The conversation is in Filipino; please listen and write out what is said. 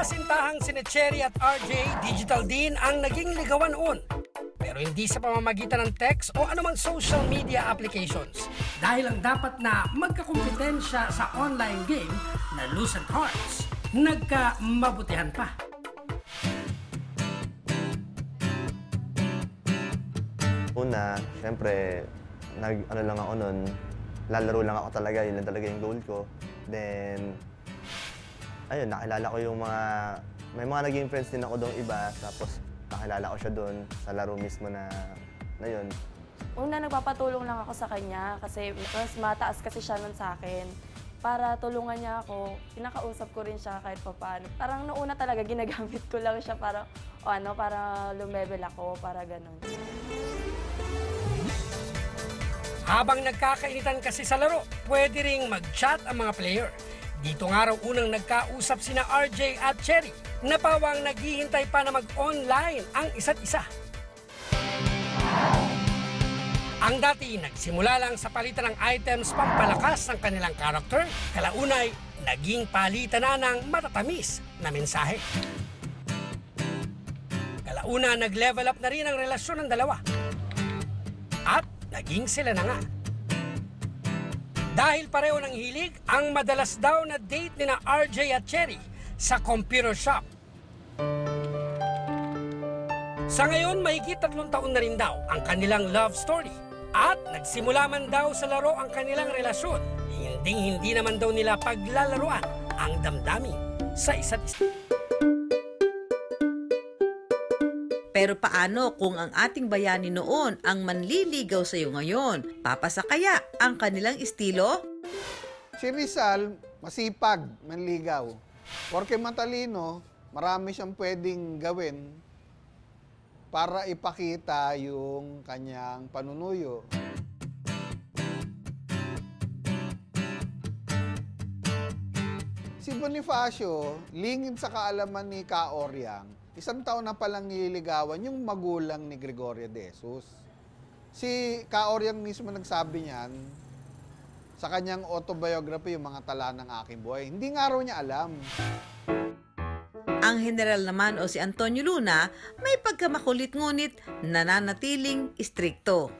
Magkakasintahang sina Cherry at RJ, digital din ang naging ligawan noon. Pero hindi sa pamamagitan ng text o anumang social media applications. Dahil ang dapat na magkakompetensya sa online game na Lucent Hearts, nagka-mabutihan pa. Una, syempre, nag, ano lang ako nun, lalaro lang ako talaga, yun lang talaga yung goal ko. Then, ayun, nakilala ko yung mga, may mga naging friends din ako doon iba, tapos nakilala ko siya doon sa laro mismo na, na yun. Una, nagpapatulong lang ako sa kanya kasi mas mataas kasi siya nun sa akin. Para tulungan niya ako, pinakausap ko rin siya kahit pa paano. Parang noong una talaga, ginagamit ko lang siya para, o ano, para lumevel ako, para ganun. Habang nagkakainitan kasi sa laro, pwede ring mag-chat ang mga player. Dito nga raw unang nagkausap sina RJ at Cherry na pawang naghihintay pa na mag-online ang isa't isa. Ang dati nagsimula lang sa palitan ng items pampalakas ng kanilang karakter, kalaunay naging palitan na ng matatamis na mensahe. Kalauna nag-level up na rin ang relasyon ng dalawa. At naging sila na nga. Dahil pareho ng hilig, ang madalas daw na date ni na RJ at Cherry sa computer shop. Sa ngayon, mahigit tatlong taon na rin daw ang kanilang love story. At nagsimula man daw sa laro ang kanilang relasyon. Hindi hindi naman daw nila paglalaruan ang damdamin sa isa't isa. Pero paano kung ang ating bayani noon ang manliligaw sa iyo ngayon? Papasa kaya ang kanilang estilo? Si Rizal, masipag, manligaw. Porque matalino, marami siyang pwedeng gawin para ipakita yung kanyang panunuyo. Si Bonifacio, lingid sa kaalaman ni Ka Oryang, isang taon na palang nililigawan yung magulang ni Gregorio de Jesus. Si Ka Oryang mismo nagsabi niyan, sa kanyang autobiography, yung mga tala ng aking buhay. Hindi nga raw niya alam. Ang general naman o si Antonio Luna may pagkamakulit ngunit nananatiling istrikto.